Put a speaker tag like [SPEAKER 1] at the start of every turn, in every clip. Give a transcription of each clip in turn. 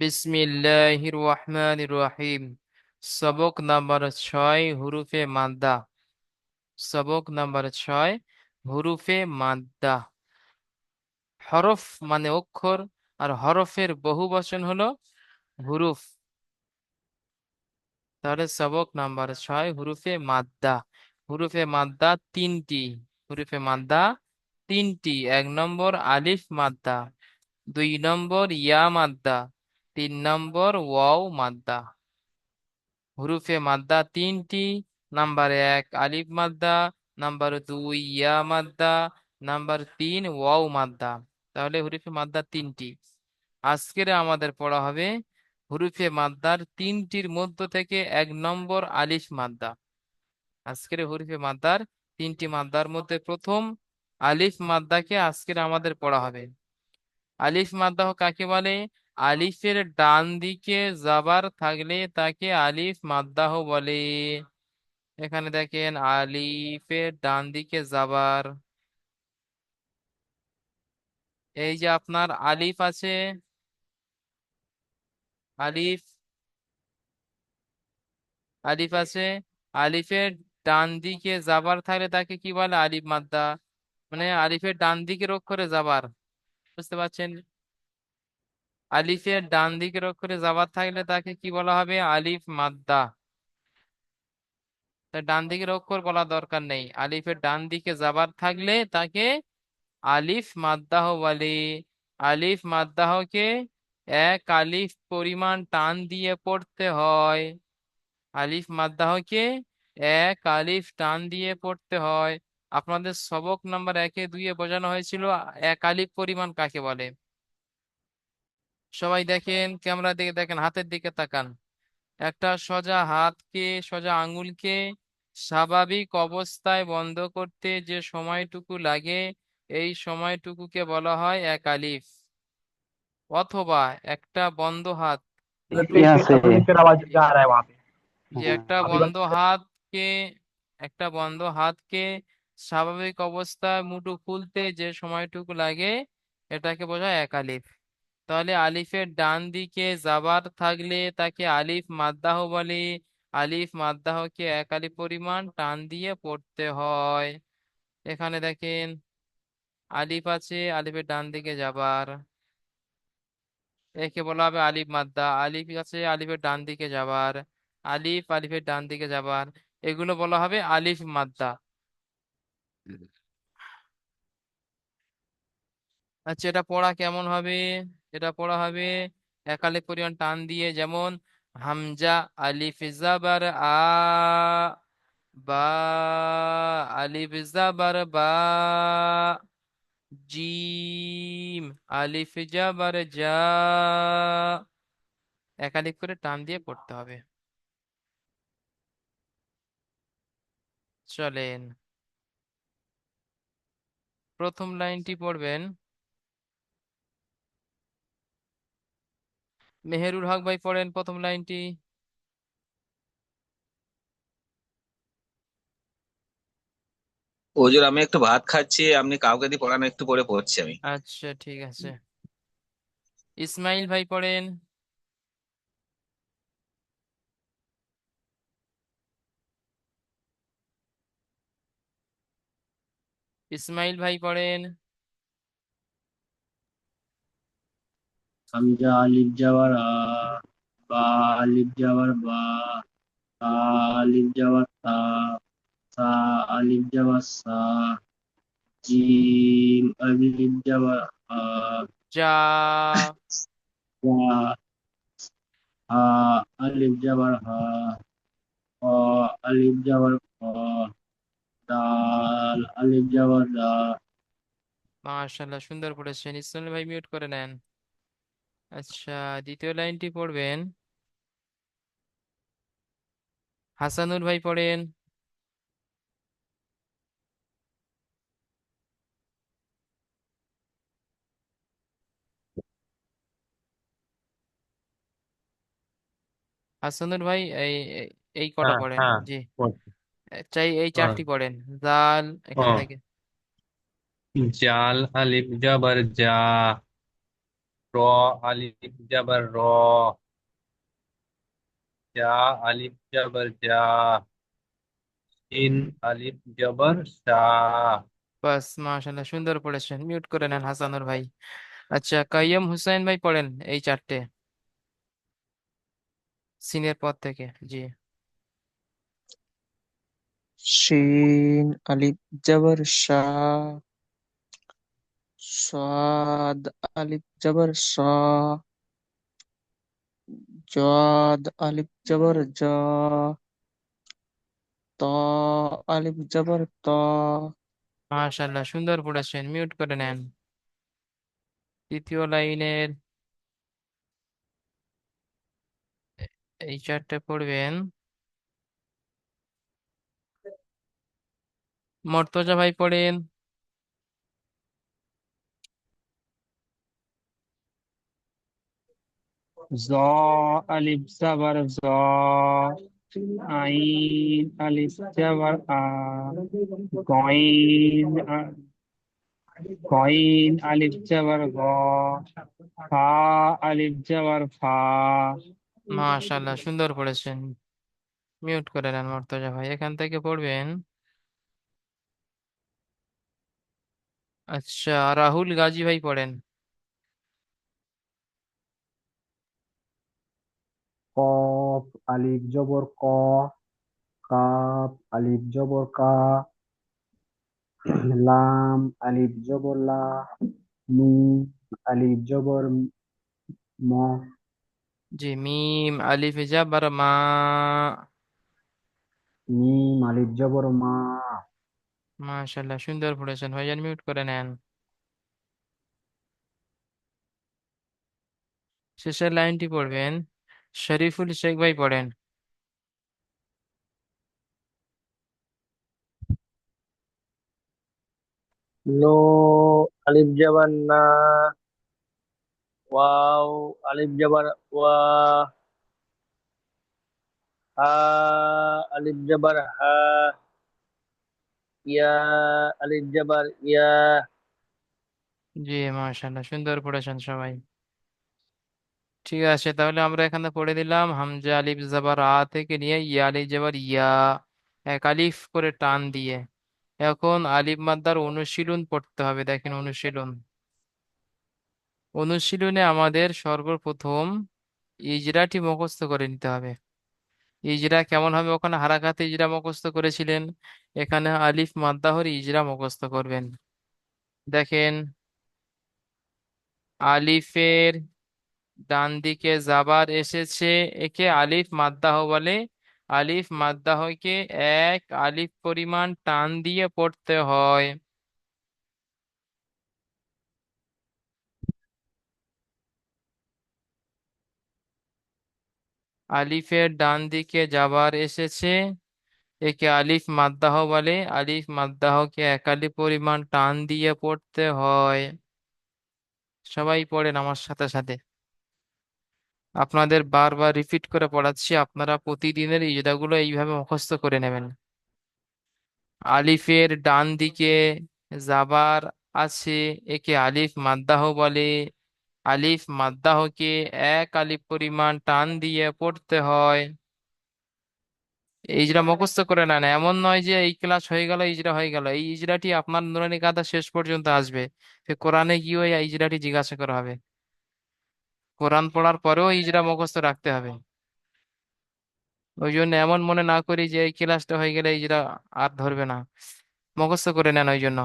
[SPEAKER 1] বিসমিল্লাহির রহমানির রহিম সবক নাম্বার ছয়, হুরুফে মাদ্দা। সবক নাম্বার ছয়, হুরুফে মাদ্দা। হরফ মানে অক্ষর, আর হরফের বহু বচন হলো হুরুফ। তাহলে সবক নাম্বার ছয়, হুরুফে মাদ্দা। হুরুফে মাদ্দা তিনটি, হুরুফে মাদ্দা তিনটি। এক নম্বর আলিফ মাদ্দা, দুই নম্বর ইয়া মাদ্দা তিন নম্বর, ওয়াও, মাদ্দা। হুরুফে মাদ্দা তিনটি, নাম্বার এক, আলিফ মাদ্দা, নাম্বার দুই, ইয়া মাদ্দা, নাম্বার তিন, ওয়াও মাদ্দা। তাহলে হুরুফে মাদ্দা তিনটি। আজকের আমাদের পড়া হবে হুরুফে মাদ্দার তিনটির মধ্য থেকে এক নম্বর আলিফ মাদ্দা। আজকের হুরুফে মাদ্দার তিনটি মাদ্দার মধ্যে প্রথম আলিফ মাদ্দাকে আজকের আমাদের পড়া হবে। আলিফ মাদ্দাহ কাকে বলে? আলিফের ডান দিকে জাবার থাকলে তাকে আলিফ মাদ্দাহ বলে। এখানে দেখেন, আলিফের ডান দিকে জাবার এই যে আপনার আলিফ আছে। আলিফ আলিফ আছে। আলিফের ডান দিকে জাবার থাকলে তাকে কি বলে? আলিফ মাদ্দা মানে আলিফের ডান দিকের অক্ষরে জাবার বুঝতে পারছেন? আলিফের ডান দিকের অক্ষরে জাবার থাকলে তাকে কি বলা হবে? আলিফ মাদ্দা। ডান দিকের অক্ষর বলা দরকার নেই। আলিফের ডান দিকে জাবার থাকলে তাকে আলিফ মাদ্দাহ বলে। আলিফ মাদ্দাহকে এক আলিফ পরিমাণ টান দিয়ে পড়তে হয়। আলিফ মাদ্দাহকে এক আলিফ টান দিয়ে পড়তে হয়। আপনাদের সবক নাম্বার একে দুইয়ে বোঝানো হয়েছিল। এক আলিফ পরিমাণ কাকে বলে? সবাই দেখেন ক্যামেরার দিকে দেখেন হাতের দিকে তাকান। একটা সোজা হাতকে সোজা আঙ্গুলকে স্বাভাবিক অবস্থায় বন্ধ করতে যে সময়টুকু লাগে এই সময়টুকুকে বলা হয় এক আলিফ অথবা একটা বন্ধ হাত। যে একটা বন্ধ হাতকে একটা বন্ধ হাতকে স্বাভাবিক অবস্থায় মুঠো খুলতে যে সময়টুকু লাগে এটাকে বোঝায় এক আলিফ। তাহলে আলিফের ডান দিকে জাবার থাকলে তাকে আলিফ মাদ্দাহ বলে। আলিফ মাদ্দাহকে এক পরিমাণ টান দিয়ে পড়তে হয়। এখানে দেখেন, আলিফ আছে, আলিফের ডান দিকে যাবার। একে বলা হবে আলিফ মাদ্দা। আলিফ আছে, আলিফের ডান দিকে যাবার। আলিফ, আলিফের ডান দিকে যাবার। এগুলো বলা হবে আলিফ মাদ্দা। আচ্ছা এটা পড়া কেমন হবে? এটা পড়া হবে এক আলিফ পরিমাণ টান দিয়ে যেমন হামজা, আলিফ, জাবার, আ, বা, আলিফ, জাবার, বা, জিম, আলিফ, জাবার যা এক আলিফ করে টান দিয়ে পড়তে হবে। চলেন। প্রথম লাইনটি পড়বেন। মেহেরুল হক ভাই পড়েন প্রথম লাইনটি।
[SPEAKER 2] হুজুর আমি একটু ভাত খাচ্ছি আপনি কাউকে দিয়ে পড়ান একটু পরে পড়ছি আমি।
[SPEAKER 1] আচ্ছা ঠিক আছে। ইসমাইল ভাই পড়েন। ইসমাইল ভাই পড়েন।
[SPEAKER 3] হামজা আলিফ যাওয়ার আ বা আলিফ যাওয়ার বা তা আলিফ যাওয়ার তা সা আলিফ যাওয়ার সা জিম আলিফ যাওয়ার আ
[SPEAKER 1] যা
[SPEAKER 3] হা আলিফ যাওয়ার হা খ আলিফ যাওয়ার খ দাল আলিফ যাওয়ার দা।
[SPEAKER 1] মাশাআল্লাহ সুন্দর পড়েছেন। ইসমাইল ভাই মিউট করে নেন। আচ্ছা দ্বিতীয় লাইনটি পড়বেন। হাসানুর ভাই পড়েন। হাসানুর ভাই এই এই- কটা
[SPEAKER 4] হ্যাঁ
[SPEAKER 1] পড়েন।
[SPEAKER 4] হ্যাঁ
[SPEAKER 1] জি। চাই এই চারটি পড়েন। জাল এখান থেকে।
[SPEAKER 4] জাল আলিফ জাবার যা র আলিফ জাবার র। যা আলিফ জাবার যা ইন আলিফ জাবার সা।
[SPEAKER 1] বাস মাশাল্লাহ সুন্দর পড়েছেন। মিউট করে নেন হাসানুর ভাই। আচ্ছা কাইয়ুম হুসাইন ভাই পড়েন এই চারটে। সিনের পর থেকে জি।
[SPEAKER 5] শিন আলিফ জবর শাহ সাদ আলিফ জবর সা, জাদ আলিফ জবর জ, ত আলিফ জবর তা।
[SPEAKER 1] মাশাল্লাহ সুন্দর পড়েছেন মিউট করে নেন। তৃতীয় লাইনের এই চারটে পড়বেন। মর্তজা ভাই পড়েন।
[SPEAKER 3] জ, আলিফ জাবার জ, আইন, আলিফ জাবার আ গইন আ- আলিফ জাবার গ, ফা, আলিফ জাবার ফা।
[SPEAKER 1] মাশাল্লাহ সুন্দর পড়েছেন। মিউট করে নেন মর্তজা ভাই, এখান থেকে পড়বেন। আচ্ছা রাহুল গাজী ভাই পড়েন।
[SPEAKER 6] কফ আলিফ জবর ক কাপ আলিফ জবর কা লাম আলিফ জবর লা মিম আলিফ জবর ম।
[SPEAKER 1] জি মিম আলিফ জাবার মা।
[SPEAKER 6] মিম আলিফ জবর মা।
[SPEAKER 1] মাশাল্লাহ সুন্দর পড়েছেন ভাইজান মিউট করে নেন। শেষের লাইনটি পড়বেন। শরীফুল শেখ ভাই পড়েন।
[SPEAKER 3] লো আলিফ জাবার না ওয়াও আলিফ জাবার ওয়া হা আলিফ জাবার হা ইয়া আলিফ জাবার ইয়া।
[SPEAKER 1] জি মাশাল্লাহ সুন্দর পড়েছেন সবাই। ঠিক আছে, তাহলে আমরা এখানে পড়ে দিলাম, হামজা আলিফ জাবার আ থেকে নিয়ে ইয়া আলিফ জাবার ইয়া, এক আলিফ করে টান দিয়ে। এখন আলিফ মাদ্দার অনুশীলন পড়তে হবে, দেখেন অনুশীলন। অনুশীলনে আমাদের সর্বপ্রথম ইজরাটি মুখস্থ করে নিতে হবে। ইজরা কেমন হবে? ওখানে হারাকাতে ইজরা মুখস্থ করেছিলেন, এখানে আলিফ মাদ্দাহর ইজরা মুখস্থ করবেন। দেখেন, আলিফের ডান দিকে জাবার এসেছে একে আলিফ মাদ্দাহ বলে। আলিফ মাদ্দাহকে এক আলিফ পরিমাণ টান দিয়ে পড়তে হয়। আলিফের ডান দিকে জাবার এসেছে একে আলিফ মাদ্দাহ বলে। আলিফ মাদ্দাহকে এক আলিফ পরিমাণ টান দিয়ে পড়তে হয়। সবাই পড়েন আমার সাথে সাথে। আপনাদের বারবার রিপিট করে পড়াচ্ছি, আপনারা প্রতিদিনের ইজরাগুলো এইভাবে মুখস্থ করে নেবেন। আলিফের ডান দিকে জাবার আছে, একে আলিফ মাদ্দাহ বলে। আলিফ মাদ্দাহকে এক আলিফ পরিমাণ টান দিয়ে পড়তে হয়। ইজরা মুখস্থ করে নেন। এমন নয় যে এই ক্লাস হয়ে গেল, ইজরা হয়ে গেল। এই ইজরাটি আপনার নুরানি কাদা শেষ পর্যন্ত আসবে। কোরআনে গিয়েও এই ইজরাটি জিজ্ঞাসা করা হবে। কোরআন পড়ার পরেও ইজরা মুখস্থ রাখতে হবে। ওই জন্য এমন মনে না করি যে এই ক্লাসটা হয়ে গেলে ইজরা আর ধরবে না। মুখস্থ করে নেন ওই জন্য।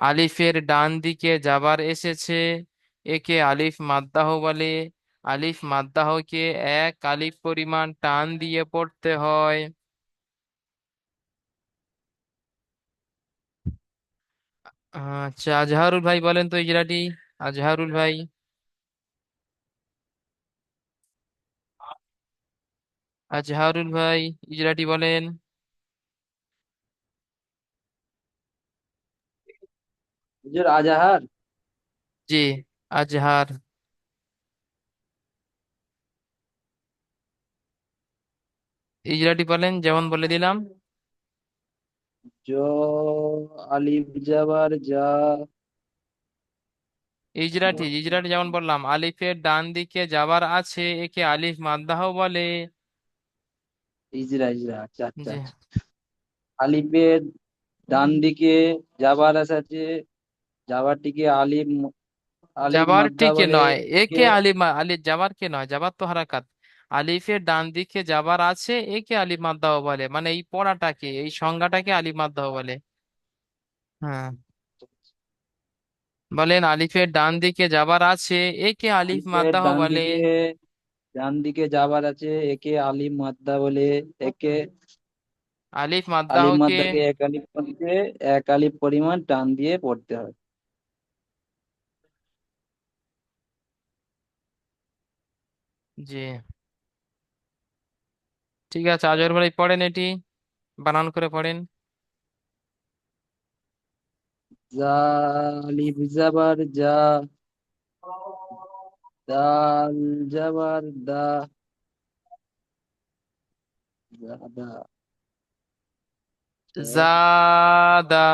[SPEAKER 1] আলিফের ডান দিকে যাবার এসেছে, একে আলিফ মাদ্দাহ বলে। আলিফ মাদ্দাহকে এক আলিফ পরিমাণ টান দিয়ে পড়তে হয়। আচ্ছা আজহারুল ভাই বলেন তো ইজরাটি? আজহারুল ভাই। আজহারুল ভাই ইজরাটি বলেন।
[SPEAKER 3] হুজুর আজাহার
[SPEAKER 1] জি আজহার। ইজরাটি বলেন যেমন বলে দিলাম।
[SPEAKER 3] জ। আলিফ জাবার যা
[SPEAKER 1] ইজরাটি ইজরাটি যেমন বললাম আলিফের ডান দিকে যাবার আছে একে আলিফ মাদ্দাহ বলে।
[SPEAKER 7] ইজরা ইজরা আচ্ছা আচ্ছা। আলিফের ডান দিকে যাবার আছে আলিফ আলিফ
[SPEAKER 1] যাবার
[SPEAKER 7] মাদ্দা
[SPEAKER 1] টিকে নয়
[SPEAKER 7] একে
[SPEAKER 1] মা- আলিফ যাবার কে নয় যাবার তো হারাকাত। আলিফের ডান দিকে যাবার আছে একে আলিফ মাদ্দাহ বলে। মানে এই পড়াটাকে এই সংজ্ঞাটাকে আলিফ মাদ্দাহ বলে। হ্যাঁ। বলেন আলিফের ডান দিকে যাবার আছে একে আলিফ মাদ্দাহ বলে।
[SPEAKER 7] ডান দিকে যাবার আছে একে আলিফ মাদ্দা বলে একে
[SPEAKER 1] আলিফ
[SPEAKER 7] আলিফ
[SPEAKER 1] মাদ্দাহকে
[SPEAKER 7] মাদ্দাকে এক আলিফ মধ্যে এক আলিফ পরিমাণ টান দিয়ে পড়তে হয়।
[SPEAKER 1] জি। ঠিক আছে আজর ভাই পড়েন এটি বানান করে পড়েন।
[SPEAKER 7] আলিফ জাবার যা দাল জাবার দা জাদা
[SPEAKER 1] জাদা।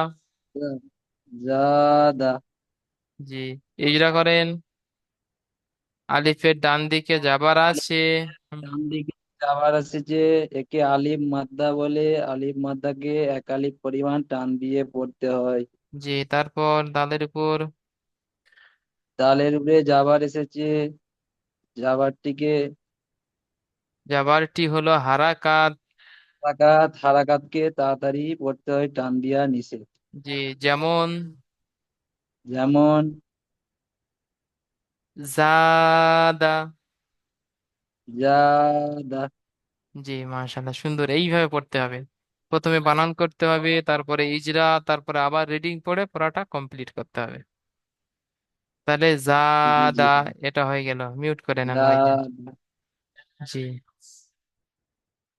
[SPEAKER 7] জাদা।
[SPEAKER 1] জি ইজরা করেন আলিফের ডান দিকে যাবার আছে।
[SPEAKER 7] ডান দিকে যাবার আছে যে একে আলিফ মাদ্দা বলে আলিফ মাদ্দাকে এক আলিফ পরিমাণ টান দিয়ে পড়তে হয়।
[SPEAKER 1] জি তারপর দালের উপর
[SPEAKER 7] দালের উপরে যাবার এসেছে। যাবারটিকে
[SPEAKER 1] যাবারটি হলো হারাকাত।
[SPEAKER 7] হারাকাত হারাকাতকে তাড়াতাড়ি পড়তে হয় টান দিয়া নিষেধ
[SPEAKER 1] জি যেমন
[SPEAKER 7] যেমন
[SPEAKER 1] জাদা।
[SPEAKER 7] জাদা।
[SPEAKER 1] জি মাশাআল্লাহ সুন্দর এইভাবে পড়তে হবে। প্রথমে বানান করতে হবে তারপরে ইজরা তারপরে আবার রিডিং পড়ে পড়াটা কমপ্লিট করতে হবে। তাহলে জাদা এটা হয়ে গেল। মিউট করে নেন
[SPEAKER 7] জাদা
[SPEAKER 1] জি।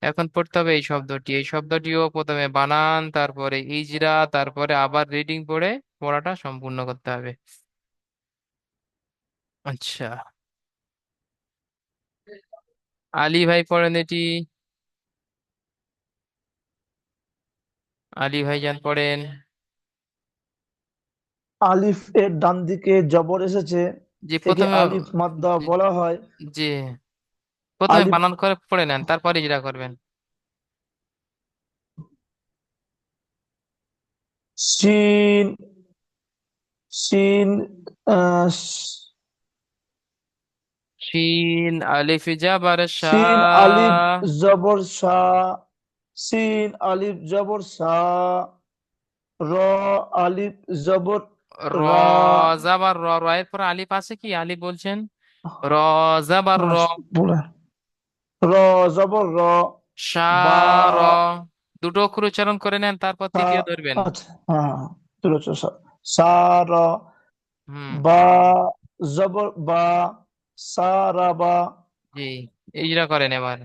[SPEAKER 1] এখন পড়তে হবে এই শব্দটি। এই শব্দটিও প্রথমে বানান তারপরে ইজরা তারপরে আবার রিডিং পড়ে পড়াটা সম্পূর্ণ করতে হবে। আচ্ছা। আলী ভাই পড়েন এটি। আলী ভাইজান পড়েন।
[SPEAKER 8] আলিফ এর ডান দিকে জবর এসেছে
[SPEAKER 1] জি
[SPEAKER 8] একে
[SPEAKER 1] প্রথমে
[SPEAKER 8] আলিফ মাদ্দা বলা হয়।
[SPEAKER 1] জি প্রথমে
[SPEAKER 8] আলিফ
[SPEAKER 1] বানান করে পড়ে নেন তারপর ইজরা করবেন।
[SPEAKER 8] শিন শিন আহ,
[SPEAKER 1] শিন আলিফ জাবার শা
[SPEAKER 8] শিন আলিফ জবর সা শিন আলিফ জবর সা র আলিফ জবর
[SPEAKER 1] র জাবার র র এর পর আলিফ আছে কি? আলিফ বলছেন? র জাবার র।
[SPEAKER 8] র জবর র। বা
[SPEAKER 1] র। দুটো অক্ষর উচ্চারণ করে নেন তারপর
[SPEAKER 8] সা
[SPEAKER 1] তৃতীয় ধরবেন।
[SPEAKER 8] আচ্ছা হ্যাঁ সা সা র।
[SPEAKER 1] হুম।
[SPEAKER 8] বা জবর বা সা রা বা।
[SPEAKER 1] জি ইজরা করেন এবার।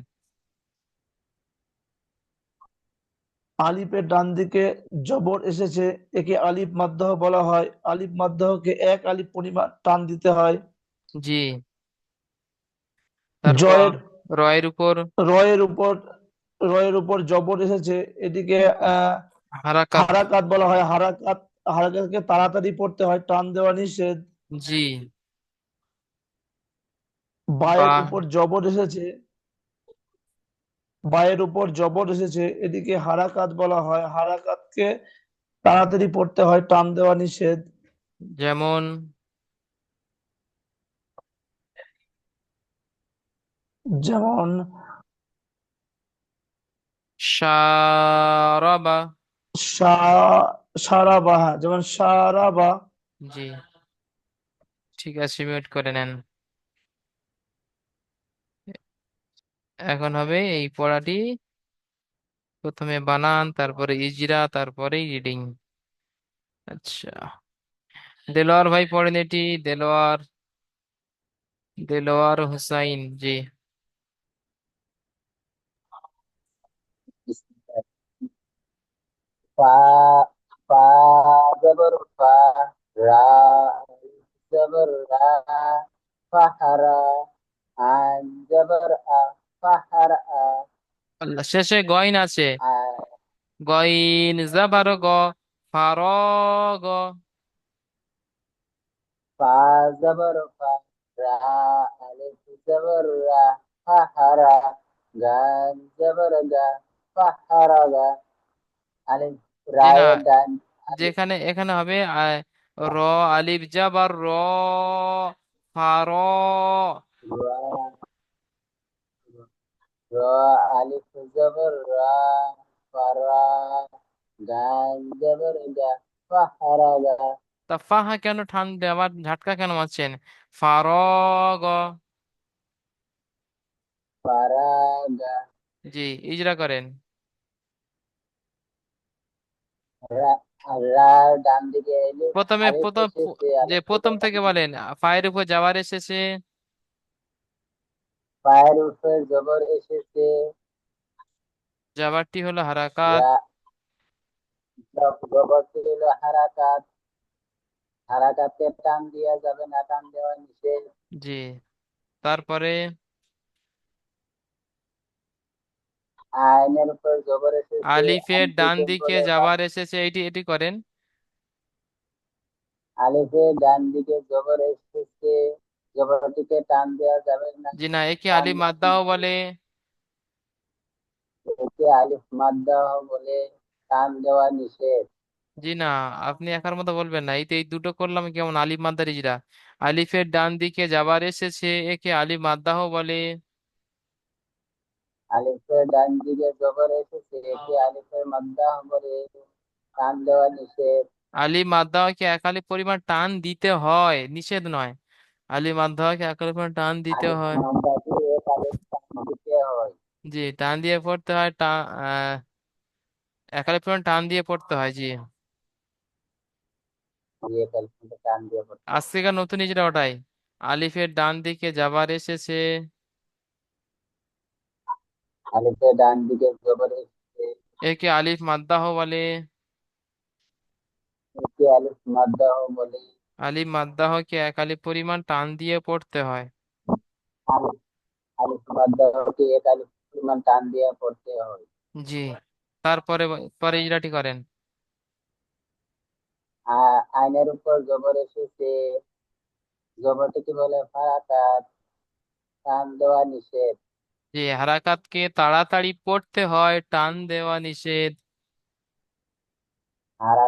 [SPEAKER 8] আলিফের ডান দিকে জবর এসেছে একে আলিফ মাদ্দাহ বলা হয়। আলিফ মাদ্দাহকে এক আলিফ পরিমাণ টান দিতে হয়।
[SPEAKER 1] জি।
[SPEAKER 8] জয়ের
[SPEAKER 1] র এর উপর
[SPEAKER 8] রয়ের উপর রয়ের উপর জবর এসেছে এদিকে আহ
[SPEAKER 1] হারাকাত।
[SPEAKER 8] হারাকাত বলা হয়। হারাকাত হারাকাতকে তাড়াতাড়ি পড়তে হয় টান দেওয়া নিষেধ।
[SPEAKER 1] জি।
[SPEAKER 8] বায়ের উপর জবর এসেছে বায়ের উপর জবর এসেছে। এদিকে হারাকাত বলা হয়। হারাকাতকে তাড়াতাড়ি পড়তে হয় টান দেওয়া নিষেধ।
[SPEAKER 1] যেমন
[SPEAKER 8] যেমন
[SPEAKER 1] সারাবা
[SPEAKER 8] সারাবা যেমন সারাবা
[SPEAKER 1] জি। ঠিক আছে মিউট করে নেন। এখন হবে এই পড়াটি। প্রথমে বানান, তারপরে ইজরা, তারপরে রিডিং। আচ্ছা। দেলোয়ার ভাই পড়েন এটি। দেলোয়ার দেলোয়ার হুসাইন, জি।
[SPEAKER 7] রা জবর, আ। ফাহারা
[SPEAKER 1] আল্লাহ শেষে গইন আছে। গইন জাবার গ ফার গ।
[SPEAKER 7] ফা
[SPEAKER 9] জবর ফা রা আলিফ জবর রা ফাহারা গান জবর গা ফাহারা গা। আলিফ ডান
[SPEAKER 1] যেখানে এখানে হবে র আলিফ জাবার র ফার
[SPEAKER 9] রা রা আলিফ জবর রা ফারা গান জবর গা ফাহারা গা।
[SPEAKER 1] তা ফাহা কেন ঠান আবার ঝাটকা কেন মারছেন? ফারগ
[SPEAKER 9] ফারাগা
[SPEAKER 1] জি ইজরা করেন। প্রথমে প্রথম যে প্রথম থেকে বলেন ফায়ের উপর যাওয়ার এসেছে।
[SPEAKER 9] পায়ের উপর জবর এসেছে।
[SPEAKER 1] যাবারটি হলো হারাকাত।
[SPEAKER 9] জবরটি হলো হারাকাত। হারাকাতকে টান দেওয়া যাবে না টান দেওয়া নিষেধ।
[SPEAKER 1] জি। তারপরে?
[SPEAKER 9] আইনের উপর জবর এসেছে
[SPEAKER 1] আলিফের ডান দিকে যাবার এসেছে এটি এটি করেন।
[SPEAKER 9] আলিফের ডান দিকে জবর এসেছে। জবরটিকে টান দেওয়া যাবে না
[SPEAKER 1] জি না একে আলিফ মাদ্দাও বলে
[SPEAKER 9] একে আলিফ মাদ্দা বলে টান দেওয়া নিষেধ
[SPEAKER 1] জি না আপনি একার মতো বলবেন না এই তো এই দুটো করলাম কেমন আলিফ মাদ্দার ইজরা আলিফের ডান দিকে যাবার এসেছে একে আলিফ মাদ্দাহ বলে
[SPEAKER 9] আলিফের ডান দিকে জবর এসেছে একে আলিফের মাদ্দা বলে টান দেওয়া নিষেধ
[SPEAKER 1] আলিফ মাদ্দাহকে এক আলিফ পরিমাণ টান দিতে হয় নিষেধ নয় আলিফ মাদ্দাহকে এক আলিফ পরিমাণ টান দিতে হয়। জি টান দিয়ে পড়তে হয় টা পরিমাণ টান দিয়ে পড়তে হয় জি। নতুন ইজরা ওটাই আলিফের ডান দিকে যাবার এসেছে।
[SPEAKER 9] আলিফের ডান দিকে জবর এসেছে।
[SPEAKER 1] একে আলিফ মাদ্দাহ বলে।
[SPEAKER 9] একে আলিফ মাদ্দা বলে।
[SPEAKER 1] আলিফ মাদ্দাহকে এক আলিফ পরিমাণ টান দিয়ে পড়তে হয়।
[SPEAKER 9] টান দিয়ে পড়তে হয়।
[SPEAKER 1] জি তারপরে পরে ইজরাটি করেন।
[SPEAKER 9] আইনের উপর জবর এসেছে। জবরটিকে বলে ফারাকাত টান দেওয়া নিষেধ।
[SPEAKER 1] যে হারাকাতকে তাড়াতাড়ি পড়তে হয় টান দেওয়া নিষেধ।
[SPEAKER 9] হারা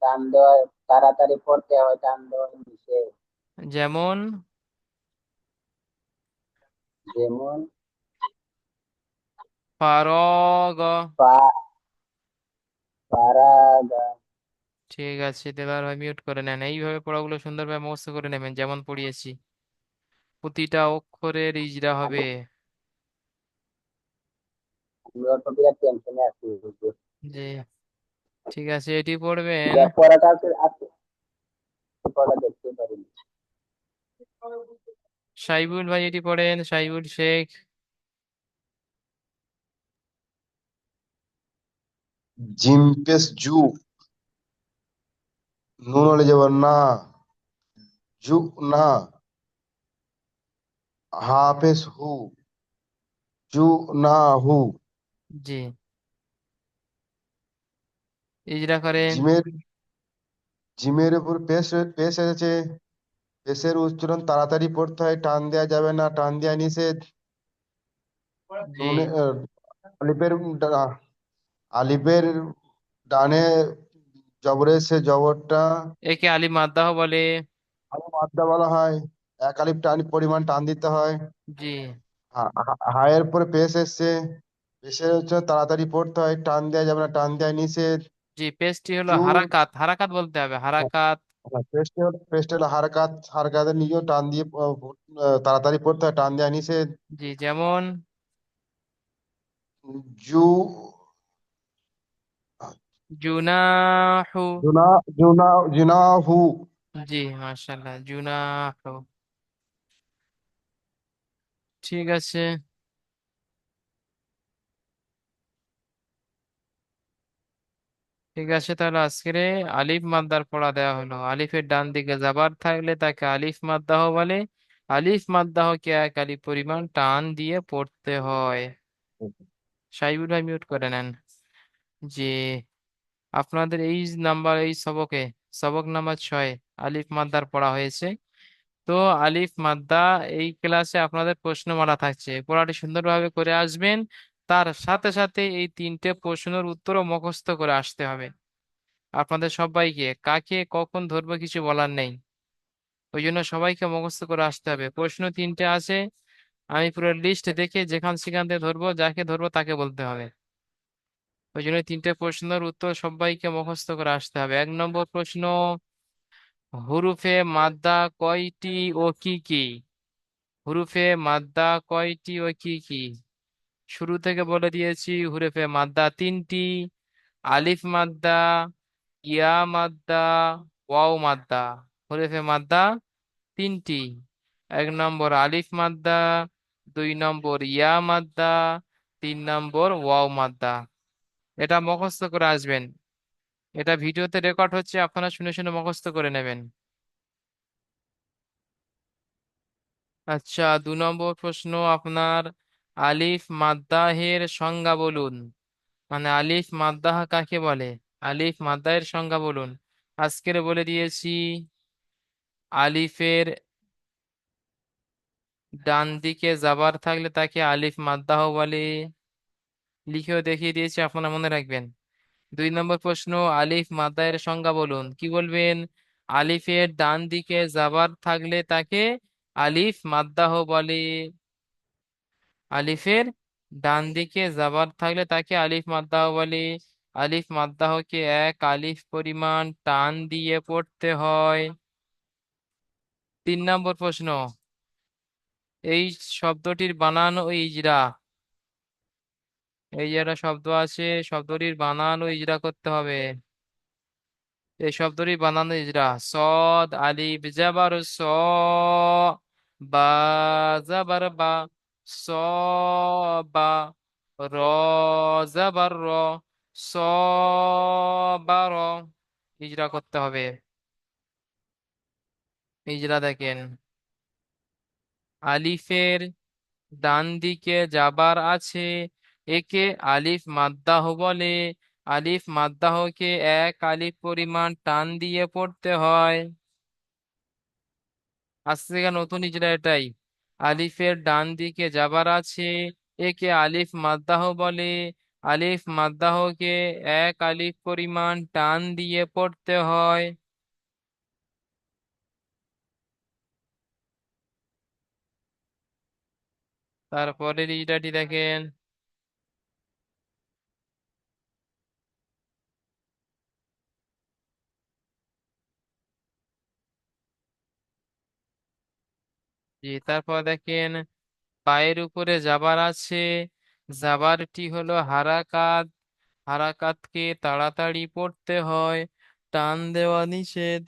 [SPEAKER 9] টান দেওয়া তাড়াতাড়ি পড়তে হয় টান দেওয়া
[SPEAKER 1] যেমন?
[SPEAKER 9] যেমন?
[SPEAKER 1] ফারগ ঠিক আছে দেবার ভাই মিউট করে নেন। এইভাবে পড়াগুলো সুন্দরভাবে মুখস্থ করে নেবেন যেমন পড়িয়েছি। প্রতিটা অক্ষরের ইজরা হবে। জি। ঠিক আছে এটি পড়বেন।
[SPEAKER 9] পড়াটা আছে আছে। পড়া দেখতে পারিনি।
[SPEAKER 1] সাইবুল ভাই এটি পড়েন। সাইবুল শেখ।
[SPEAKER 10] জিম পেশ জু। নুন যাবার না। জু না। হা পেশ হু। জু না হু।
[SPEAKER 1] জি। ইজরা করেন
[SPEAKER 10] জিমের জিমের উপর পেশ পেশ এসেছে। পেশের উচ্চারণ তাড়াতাড়ি পড়তে হয় টান দেওয়া যাবে না টান দেওয়া নিষেধ।
[SPEAKER 1] জি।
[SPEAKER 10] নুনে আহ, আলিফের ডা- আলিফের ডানে জবরে সে জবরটা।
[SPEAKER 1] একে আলিফ মাদ্দাহ বলে।
[SPEAKER 10] আলিফ মাদ্দা বলা হয়। এক আলিফ টান পরিমাণ টান দিতে হয়।
[SPEAKER 1] জি।
[SPEAKER 10] হা- হা- হায়ের পরে পেশ এসছে। পেশের হচ্ছে তাড়াতাড়ি পড়তে হয় টান দেওয়া যাবে না টান দেওয়া নিষেধ।
[SPEAKER 1] জি পেজটি হলো
[SPEAKER 10] জু
[SPEAKER 1] হারাকাত হারাকাত বলতে হবে হারাকাত।
[SPEAKER 10] পেস্টে হলো পেস্টে হলো হারকাত হারকাতের নিজেও টান দিয়ে আহ, আহ, তাড়াতাড়ি পড়তে হয় টান দেওয়া নিষেধ
[SPEAKER 1] জি যেমন
[SPEAKER 10] জু
[SPEAKER 1] জুনাহু।
[SPEAKER 10] জুনা জুনা জুনাহু।
[SPEAKER 1] জি মাশাআল্লাহ জুনাহু। ঠিক আছে। ঠিক আছে, তাহলে আজকে আলিফ মাদ্দার পড়া দেওয়া হলো। আলিফের ডান দিকে জাবার থাকলে তাকে আলিফ মাদ্দাহ বলে। আলিফ মাদ্দাহকে এক আলিফ পরিমাণ টান দিয়ে পড়তে হয়। সাইবুল ভাই মিউট করে নেন। যে আপনাদের এই নাম্বার, এই সবকে, সবক নাম্বার ছয়, আলিফ মাদ্দার পড়া হয়েছে। তো আলিফ মাদ্দা এই ক্লাসে আপনাদের প্রশ্নমালা থাকছে। পড়াটি সুন্দরভাবে করে আসবেন। তার সাথে সাথে এই তিনটে প্রশ্নের উত্তরও মুখস্থ করে আসতে হবে। আপনাদের সবাইকে, কাকে কখন ধরবো কিছু বলার নেই। ওই জন্য সবাইকে মুখস্থ করে আসতে হবে। প্রশ্ন তিনটে আছে, আমি পুরো লিস্ট দেখে যেখান সেখান থেকে ধরবো, যাকে ধরবো তাকে বলতে হবে। ওই জন্য তিনটে প্রশ্নের উত্তর সবাইকে মুখস্থ করে আসতে হবে। এক নম্বর প্রশ্ন, হুরুফে মাদ্দা কয়টি ও কি কি? হুরুফে মাদ্দা কয়টি ও কি কি? শুরু থেকে বলে দিয়েছি হুরেফে মাদ্দা, তিনটি, আলিফ মাদ্দা, ইয়া মাদ্দা, ওয়াও মাদ্দা হুরেফে মাদ্দা, তিনটি। এক নম্বর আলিফ মাদ্দা, দুই নম্বর ইয়া মাদ্দা, তিন নম্বর ওয়াও মাদ্দা। এটা মুখস্থ করে আসবেন। এটা ভিডিওতে রেকর্ড হচ্ছে, আপনারা শুনে শুনে মুখস্থ করে নেবেন। আচ্ছা দু নম্বর প্রশ্ন আপনার আলিফ মাদ্দাহের সংজ্ঞা বলুন। মানে আলিফ মাদ্দাহ কাকে বলে? আলিফ মাদ্দাহের সংজ্ঞা বলুন। আজকের বলে দিয়েছি, আলিফের ডান দিকে জাবার থাকলে তাকে আলিফ মাদ্দাহ বলে। লিখেও দেখিয়ে দিয়েছি, আপনারা মনে রাখবেন। দুই নম্বর প্রশ্ন, আলিফ মাদ্দাহের সংজ্ঞা বলুন। কি বলবেন? আলিফের ডান দিকে জাবার থাকলে তাকে আলিফ মাদ্দাহ বলে। আলিফের ডান দিকে জাবার থাকলে তাকে আলিফ মাদ্দাহ বলে। আলিফ মাদ্দাহকে এক আলিফ পরিমাণ টান দিয়ে পড়তে হয়। তিন নম্বর প্রশ্ন। এই শব্দটির বানান ও ইজরা। এই যে একটা শব্দ আছে, শব্দটির বানান ও ইজরা করতে হবে। এই শব্দটির বানান ইজরা। সদ, আলিফ, জাবার, স, বা, জাবার, বা। স বা র জাবার র স বা র ইজরা করতে হবে। ইজরা দেখেন। আলিফের ডান দিকে জাবার আছে, একে আলিফ মাদ্দাহ বলে। আলিফ মাদ্দাহকে এক আলিফ পরিমাণ টান দিয়ে পড়তে হয়। আজ থেকে নতুন ইজরা এটাই। আলিফের ডান দিকে যাবার আছে। একে আলিফ মাদ্দাহ বলে। আলিফ মাদ্দাহকে এক আলিফ পরিমাণ টান দিয়ে পড়তে হয়। তারপরে এইটাটি দেখেন। জি, তারপর দেখেন, পায়ের উপরে জাবার আছে। জাবারটি হলো হারাকাত। হারাকাতকে তাড়াতাড়ি পড়তে হয়, টান দেওয়া নিষেধ।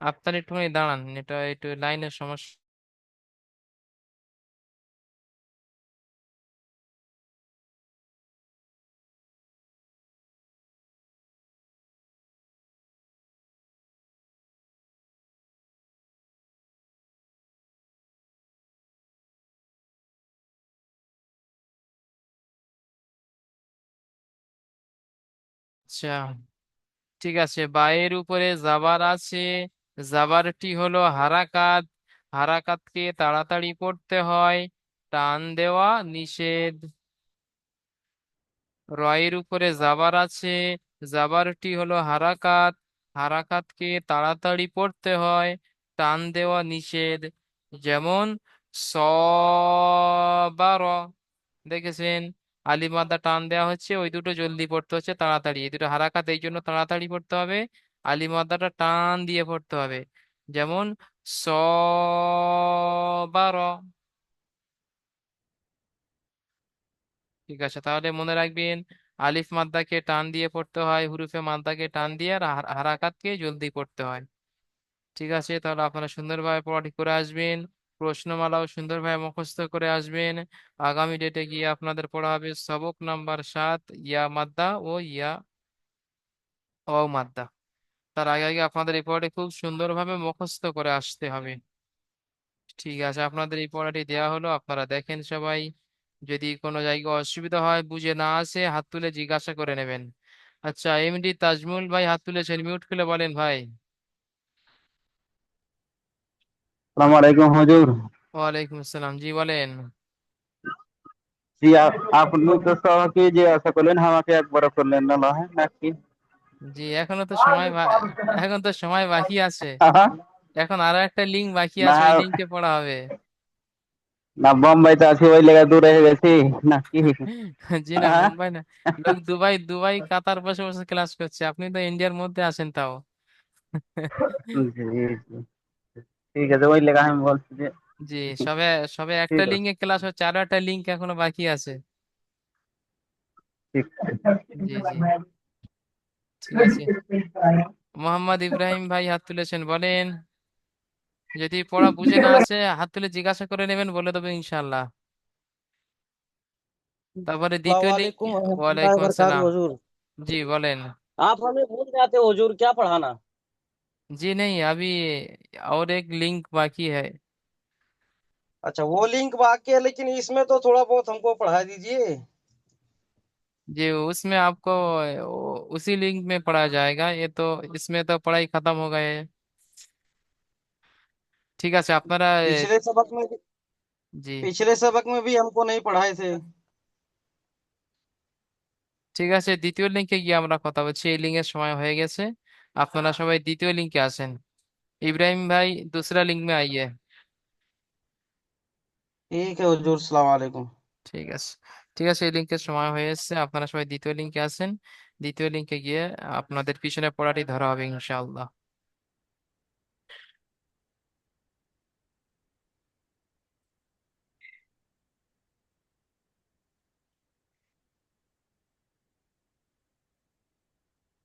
[SPEAKER 1] আপনার একটুখানি দাঁড়ান, এটা একটু লাইনের সমস্যা। আচ্ছা ঠিক আছে। বায়ের উপরে জাবার আছে। জাবারটি হলো হারাকাত। হারাকাতকে তাড়াতাড়ি পড়তে হয়। টান দেওয়া নিষেধ। রয়ের উপরে জাবার আছে। জাবারটি হলো হারাকাত। হারাকাতকে তাড়াতাড়ি পড়তে হয়। টান দেওয়া নিষেধ। যেমন সবার দেখেছেন? আলিমাদা টান দেওয়া হচ্ছে, ওই দুটো জলদি পড়তে হচ্ছে, তাড়াতাড়ি। এই দুটো হারাকাত, এই জন্য তাড়াতাড়ি পড়তে হবে। আলিমাদাটা টান দিয়ে পড়তে হবে। যেমন সবার ঠিক আছে, তাহলে মনে রাখবেন, আলিফ মাদ্দাকে টান দিয়ে পড়তে হয়, হুরুফে মাদ্দাকে টান দিয়ে, আর হার- হারাকাতকে জলদি পড়তে হয়। ঠিক আছে, তাহলে আপনারা সুন্দরভাবে পড়াটি করে আসবেন। প্রশ্নমালাও সুন্দরভাবে মুখস্থ করে আসবেন। আগামী ডেটে গিয়ে আপনাদের পড়া হবে সবক নাম্বার সাত, ইয়া মাদ্দা ও ইয়া ও মাদ্দা। তার আগে আগে আপনাদের এই পড়াটি খুব সুন্দরভাবে মুখস্থ করে আসতে হবে। ঠিক আছে, আপনাদের এই পড়াটি দেওয়া হলো, আপনারা দেখেন সবাই। যদি কোনো জায়গায় অসুবিধা হয়, বুঝে না আসে, হাত তুলে জিজ্ঞাসা করে নেবেন। আচ্ছা এমডি তাজমুল ভাই হাত তুলেছেন মিউট খুলে বলেন ভাই।
[SPEAKER 11] সালাম আলাইকুম হুজুর।
[SPEAKER 1] ওয়ালাইকুম আসসালাম জি বলেন।
[SPEAKER 11] জি আপনি তো সবাইকে যে আশা করলেন আমাকে করলেন না নাকি
[SPEAKER 1] জি এখনও তো সময় এখন তো সময় বাকি আছে। এখন আরও একটা লিঙ্ক বাকি আছে ওই লিঙ্কে পড়া হবে।
[SPEAKER 11] না বোম্বাইতে আছি ওই লেগে দূরে হয়ে গেছি নাকি
[SPEAKER 1] জি না
[SPEAKER 11] আহা,
[SPEAKER 1] মুম্বাই না। লোক দুবাই দুবাই কাতার বসে বসে ক্লাস করছে আপনি তো ইন্ডিয়ার মধ্যে আছেন তাও।
[SPEAKER 11] জি জি। ঠিক আছে ওই লেগে আমি বলছি যে
[SPEAKER 1] জি সবে সবে একটা
[SPEAKER 11] ঠিক আছে
[SPEAKER 1] লিঙ্কে ক্লাস হচ্ছে আরো একটা লিঙ্ক এখনো বাকি আছে
[SPEAKER 11] ঠিক
[SPEAKER 1] জি জি ঠিক আছে মোহাম্মদ ইব্রাহিম ভাই হাত তুলেছেন বলেন যদি পড়া বুঝে না আসে হাত তুলে জিজ্ঞাসা করে নেবেন বলে দেবো ইনশাল্লাহ তারপরে দ্বিতীয় লিঙ্ক
[SPEAKER 12] वालेकुम रहमतुल्लाहि
[SPEAKER 1] ওয়ালাইকুম
[SPEAKER 12] वबरकातुहू
[SPEAKER 1] আসসালাম
[SPEAKER 12] हुजूर
[SPEAKER 1] জি বলেন
[SPEAKER 12] आप हमें भूल जाते हो हुजूर क्या पढ़ाना
[SPEAKER 1] जी नहीं अभी और एक लिंक बाकी है
[SPEAKER 12] अच्छा वो लिंक बाकी है लेकिन इसमें तो थोड़ा बहुत हमको पढ़ा दीजिए
[SPEAKER 1] जी उसमें आपको वो- उसी लिंक में पढ़ा जाएगा ये तो इसमें तो पढ़ाई खत्म हो गए है ঠিক আছে আপনারা এ,
[SPEAKER 12] पिछले सबक में भी
[SPEAKER 1] জি
[SPEAKER 12] पिछले सबक में भी हमको नहीं पढ़ाए थे
[SPEAKER 1] ঠিক আছে দ্বিতীয় লিঙ্কে গিয়ে আমরা কথা বলছি এই লিঙ্কের সময় হয়ে গেছে আপনারা সবাই দ্বিতীয় লিঙ্কে আছেন। ইব্রাহিম ভাই দুসরা লিঙ্ক মে আইয়ে।
[SPEAKER 12] ঠিক আছে হুজুর সালাম আলাইকুম।
[SPEAKER 1] ঠিক আছে। ঠিক আছে এই লিঙ্কের সময় হয়ে এসেছে আপনারা সবাই দ্বিতীয় লিঙ্কে আছেন। দ্বিতীয় লিঙ্কে গিয়ে আপনাদের পিছনে পড়াটি ধরা হবে ইনশাআল্লাহ।